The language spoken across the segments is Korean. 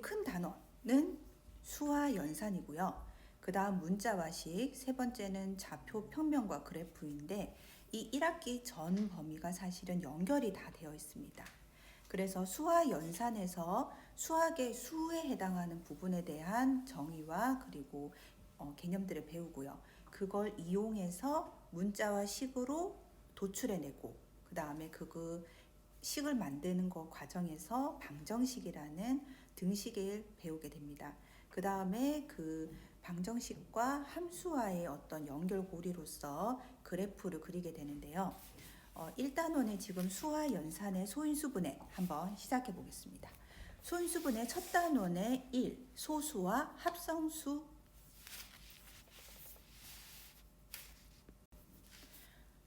큰 단어는 수와 연산이고요. 그 다음 문자와 식, 세 번째는 좌표 평면과 그래프인데 이 1학기 전 범위가 사실은 연결이 다 되어 있습니다. 그래서 수와 연산에서 수학의 수에 해당하는 부분에 대한 정의와 그리고 어, 개념들을 배우고요. 그걸 이용해서 문자와 식으로 도출해내고 그 다음에 그 식을 만드는 것 과정에서 방정식이라는 등식을 배우게 됩니다. 그 다음에 그 방정식과 함수와의 어떤 연결고리로서 그래프를 그리게 되는데요. 어, 1단원의 지금 수와 연산의 소인수분해 한번 시작해 보겠습니다. 소인수분해 첫 단원의 1, 소수와 합성수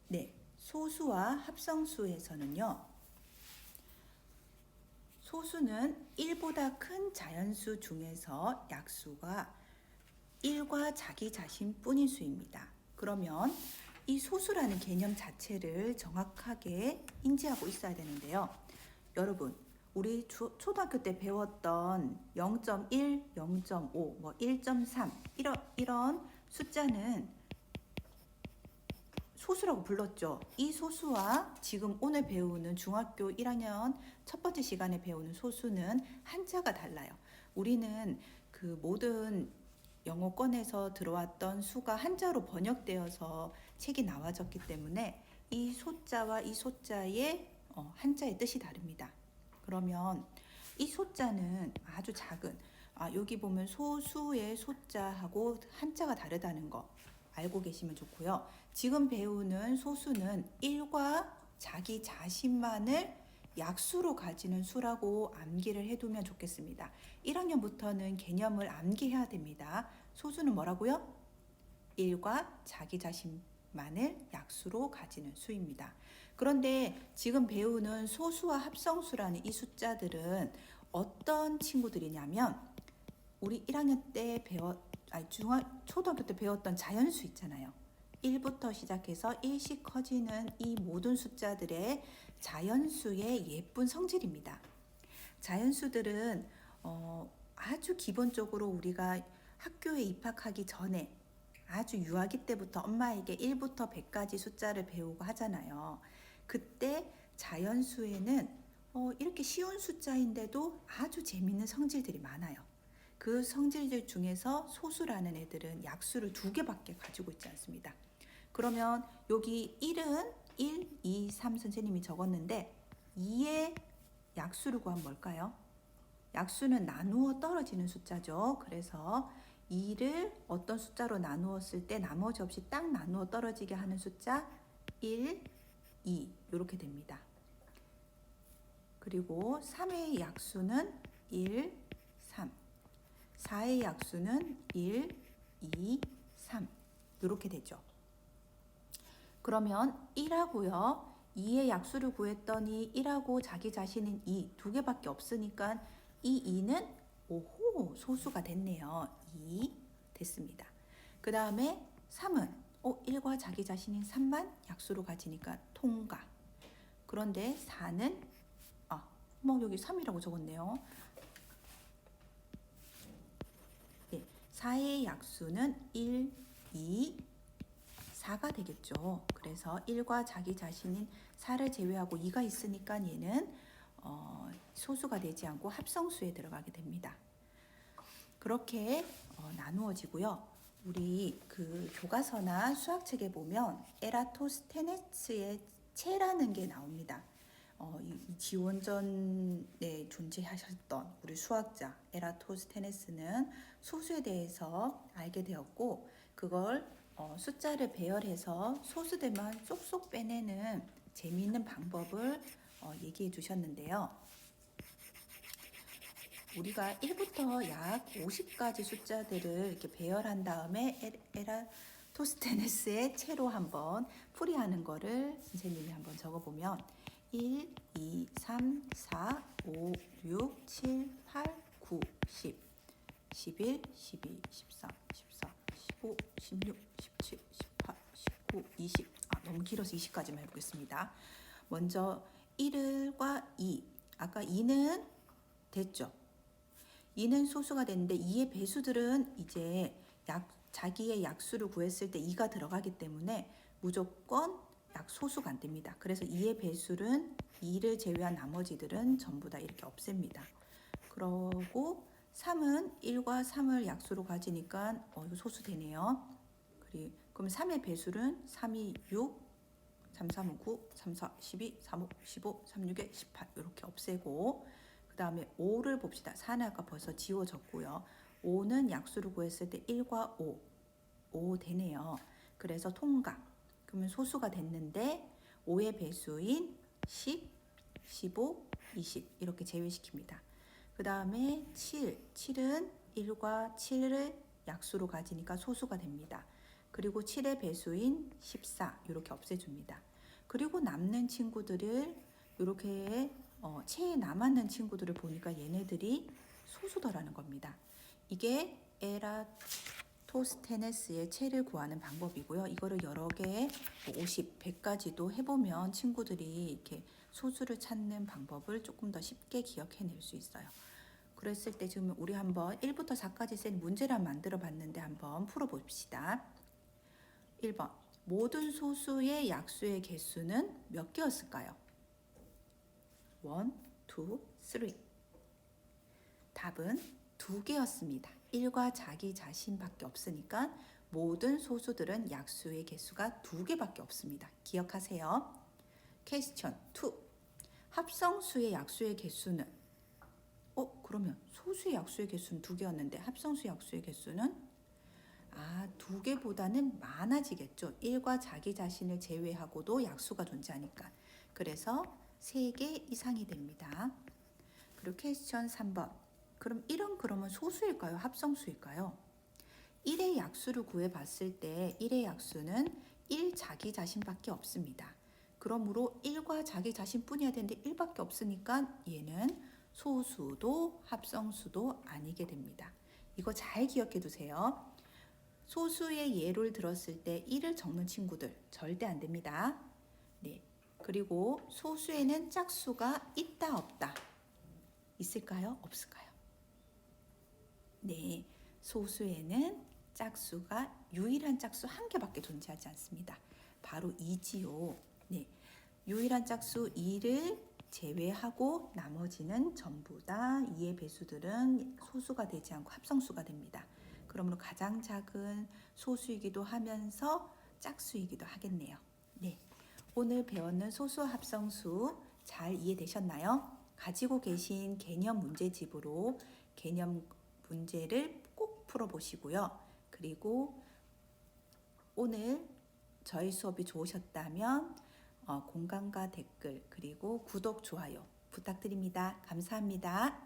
네, 소수와 합성수에서는요. 소수는 1보다 큰 자연수 중에서 약수가 1과 자기 자신뿐인 수입니다. 그러면 이 소수라는 개념 자체를 정확하게 인지하고 있어야 되는데요. 여러분, 우리 초, 초등학교 때 배웠던 0.1, 0.5, 뭐 1.3 이런 이런 숫자는 소수라고 불렀죠. 이 소수와 지금 오늘 배우는 중학교 1학년 첫 번째 시간에 배우는 소수는 한자가 달라요. 우리는 그 모든 영어권에서 들어왔던 수가 한자로 번역되어서 책이 나와졌기 때문에 이 소자와 이 소자의 어, 한자의 뜻이 다릅니다. 그러면 이 소자는 아주 작은 아, 여기 보면 소수의 소자하고 한자가 다르다는 거 알고 계시면 좋고요. 지금 배우는 소수는 1과 자기 자신만을 약수로 가지는 수라고 암기를 해두면 좋겠습니다. 1학년부터는 개념을 암기해야 됩니다. 소수는 뭐라고요? 1과 자기 자신만을 약수로 가지는 수입니다. 그런데 지금 배우는 소수와 합성수라는 이 숫자들은 어떤 친구들이냐면 우리 1학년 때 배웠 아니 중학 초등학교 때 배웠던 자연수 있잖아요. 1부터 시작해서 1씩 커지는 이 모든 숫자들의 자연수의 예쁜 성질입니다. 자연수들은 어, 아주 기본적으로 우리가 학교에 입학하기 전에 아주 유아기 때부터 엄마에게 1부터 100까지 숫자를 배우고 하잖아요. 그때 자연수에는 어, 이렇게 쉬운 숫자인데도 아주 재밌는 성질들이 많아요. 그 성질들 중에서 소수라는 애들은 약수를 두 개밖에 가지고 있지 않습니다. 그러면 여기 1은 1, 2, 3 선생님이 적었는데 2의 약수를 구하면 뭘까요? 약수는 나누어 떨어지는 숫자죠. 그래서 2를 어떤 숫자로 나누었을 때 나머지 없이 딱 나누어 떨어지게 하는 숫자 1, 2 이렇게 됩니다. 그리고 3의 약수는 1, 3 4의 약수는 1, 2, 3 이렇게 되죠. 그러면 1하고요. 2의 약수를 구했더니 1하고 자기 자신은 2, 두 개밖에 없으니까 이 2는 오호 소수가 됐네요. 2 됐습니다. 그 다음에 3은 어, 1과 자기 자신인 3만 약수로 가지니까 통과. 그런데 4는 아, 뭐 여기 3이라고 적었네요. 예, 4의 약수는 1, 2, 4가 되겠죠. 그래서 1과 자기 자신인 4를 제외하고 2가 있으니까 얘는 어, 소수가 되지 않고 합성수에 들어가게 됩니다. 그렇게 어, 나누어지고요. 우리 그 교과서나 수학책에 보면 에라토스테네스의 체라는 게 나옵니다. 어, 이, 이 지원전에 존재하셨던 우리 수학자 에라토스테네스는 소수에 대해서 알게 되었고 그걸 어, 숫자를 배열해서 소수들만 쏙쏙 빼내는 재미있는 방법을 어, 얘기해 주셨는데요. 우리가 1부터 약 50가지 숫자들을 이렇게 배열한 다음에 에- 에라 토스테네스의 채로 한번 풀이하는 거를 선생님이 한번 적어보면 1, 2, 3, 4, 5, 6, 7, 8, 9, 10, 11, 12, 13, 14, 15, 16, 17, 18, 19, 20. 아, 너무 길어서 20까지만 해보겠습니다. 먼저 1과 2. 아까 2는 됐죠? 2는 소수가 됐는데 2의 배수들은 이제 약, 자기의 약수를 구했을 때 2가 들어가기 때문에 무조건 약소수가 안 됩니다. 그래서 2의 배수는 2를 제외한 나머지들은 전부 다 이렇게 없앱니다. 그러고 3은 1과 3을 약수로 가지니까 어, 이거 소수 되네요. 그럼 3의 배수는 3이 6, 3, 3은 9, 3, 4, 12, 3, 5, 15, 3, 6에 18 이렇게 없애고 그 다음에 5를 봅시다. 4는 아까 벌써 지워졌고요. 5는 약수를 구했을 때 1과 5, 5 되네요. 그래서 통각. 그러면 소수가 됐는데 5의 배수인 10, 15, 20 이렇게 제외시킵니다. 그 다음에 7, 7은 1과 7을 약수로 가지니까 소수가 됩니다. 그리고 7의 배수인 14 이렇게 없애줍니다. 그리고 남는 친구들을 이렇게 어, 체에 남았는 친구들을 보니까 얘네들이 소수더라는 겁니다. 이게 에라 토스테네스의 체를 구하는 방법이고요. 이거를 여러 개, 50, 100까지도 해보면 친구들이 이렇게 소수를 찾는 방법을 조금 더 쉽게 기억해낼 수 있어요. 그랬을 때 지금 우리 한번 1부터 4까지 센 문제를 만들어 봤는데 한번 풀어봅시다. 1번 모든 소수의 약수의 개수는 몇 개였을까요? 1, 2, 3 답은 두 개였습니다. 1과 자기 자신밖에 없으니까 모든 소수들은 약수의 개수가 두 개밖에 없습니다. 기억하세요. 퀘스천 2 합성수의 약수의 개수는 어 그러면 소수의 약수의 개수는 두 개였는데 합성수 약수의 개수는 아, 두 개보다는 많아지겠죠. 1과 자기 자신을 제외하고도 약수가 존재하니까. 그래서 세개 이상이 됩니다. 그리고 퀘스천 3번. 그럼 1은 그러면 소수일까요? 합성수일까요? 1의 약수를 구해 봤을 때 1의 약수는 1 자기 자신밖에 없습니다. 그러므로 1과 자기 자신뿐이야 되는데 1밖에 없으니까 얘는 소수도 합성수도 아니게 됩니다. 이거 잘 기억해 두세요. 소수의 예를 들었을 때 1을 적는 친구들 절대 안 됩니다. 네. 그리고 소수에는 짝수가 있다 없다. 있을까요? 없을까요? 네. 소수에는 짝수가 유일한 짝수 한 개밖에 존재하지 않습니다. 바로 2지요. 네. 유일한 짝수 2를 제외하고 나머지는 전부 다 2의 배수들은 소수가 되지 않고 합성수가 됩니다. 그러므로 가장 작은 소수이기도 하면서 짝수이기도 하겠네요. 네. 오늘 배웠는 소수 합성수 잘 이해되셨나요? 가지고 계신 개념 문제집으로 개념 문제를 꼭 풀어보시고요. 그리고 오늘 저희 수업이 좋으셨다면 어, 공감과 댓글 그리고 구독, 좋아요 부탁드립니다. 감사합니다.